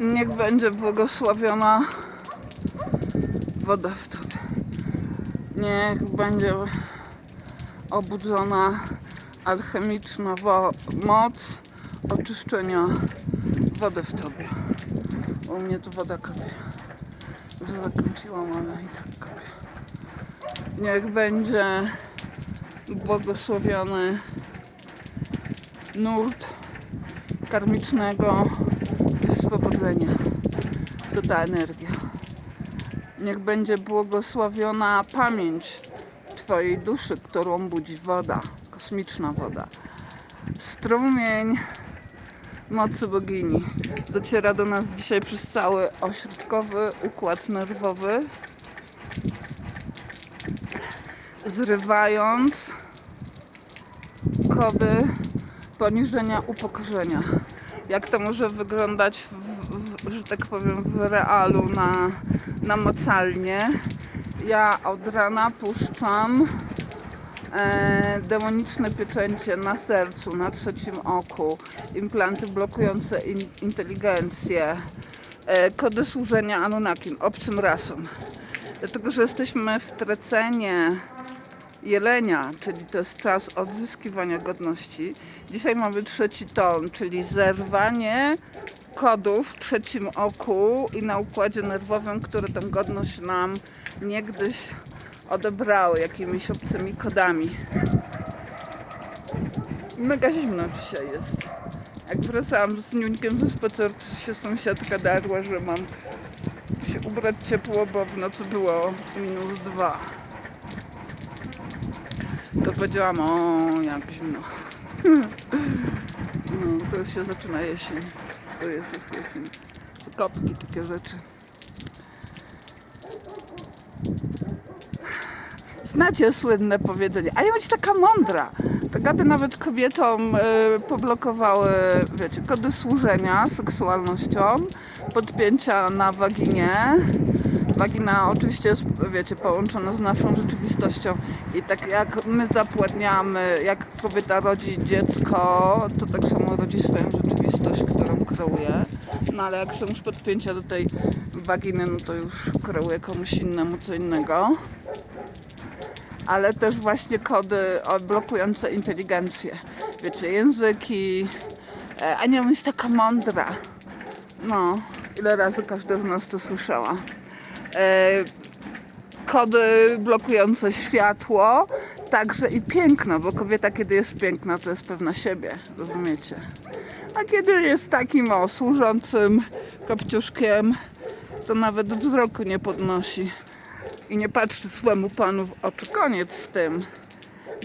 Niech będzie błogosławiona woda w tobie. Niech będzie obudzona alchemiczna moc oczyszczenia wody w tobie. U mnie tu woda kopie. Już zakręciłam, ale i tak kopie. Niech będzie błogosławiony nurt karmicznego To ta energia. Niech będzie błogosławiona pamięć Twojej duszy, którą budzi woda, kosmiczna woda. Strumień mocy bogini dociera do nas dzisiaj przez cały ośrodkowy układ nerwowy, zrywając kody poniżenia, upokorzenia. Jak to może wyglądać, w, że tak powiem, w realu, na, namacalnie. Ja od rana puszczam e, demoniczne pieczęcie na sercu, na trzecim oku, implanty blokujące in, inteligencję, e, kody służenia Anunnakim, obcym rasom. Dlatego, że jesteśmy w trecenie jelenia, czyli to jest czas odzyskiwania godności. Dzisiaj mamy trzeci ton, czyli zerwanie kodów w trzecim oku i na układzie nerwowym, które tę godność nam niegdyś odebrały jakimiś obcymi kodami. Mega zimno dzisiaj jest. Jak wracałam z Niuńkiem ze spaceru, się sąsiadka darła, że mam się ubrać ciepło, bo w nocy było minus dwa. To powiedziałam, o jak zimno. No, to już się zaczyna jesień. To jest już jesień. Kopki, takie rzeczy. Znacie słynne powiedzenie, a ja być taka mądra. Te gady nawet kobietom y, poblokowały, wiecie, kody służenia seksualnością, podpięcia na waginie. Wagina oczywiście jest, wiecie, połączona z naszą rzeczywistością i tak jak my zapładniamy, jak kobieta rodzi dziecko, to tak samo rodzi swoją No ale jak są już podpięcia do tej waginy, no to już kreuje komuś innemu co innego ale też właśnie kody blokujące inteligencję. Wiecie, języki. E, A nie jest taka mądra. No, ile razy każda z nas to słyszała. Kody blokujące światło, także i piękno, bo kobieta, kiedy jest piękna, to jest pewna siebie, rozumiecie? A kiedy jest takim o, służącym kopciuszkiem, to nawet wzroku nie podnosi i nie patrzy swemu panu w oczy. Koniec z tym.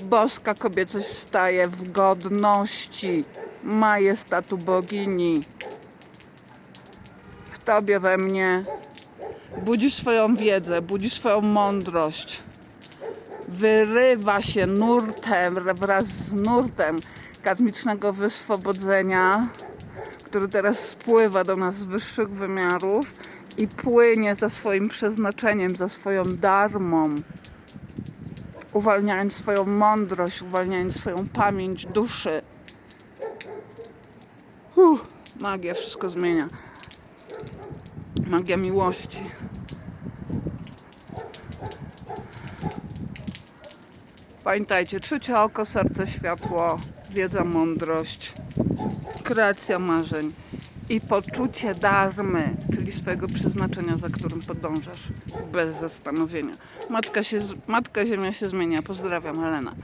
Boska kobiecość wstaje w godności majestatu bogini. W tobie, we mnie. Budzisz swoją wiedzę, budzisz swoją mądrość. Wyrywa się nurtem, wraz z nurtem karmicznego wyswobodzenia, który teraz spływa do nas z wyższych wymiarów i płynie za swoim przeznaczeniem, za swoją darmą, uwalniając swoją mądrość, uwalniając swoją pamięć duszy. Uff, magia wszystko zmienia. Magia miłości. Pamiętajcie, trzecie oko, serce, światło, wiedza, mądrość, kreacja marzeń i poczucie darmy, czyli swojego przeznaczenia, za którym podążasz, bez zastanowienia. Matka, się, Matka Ziemia się zmienia. Pozdrawiam, Helena.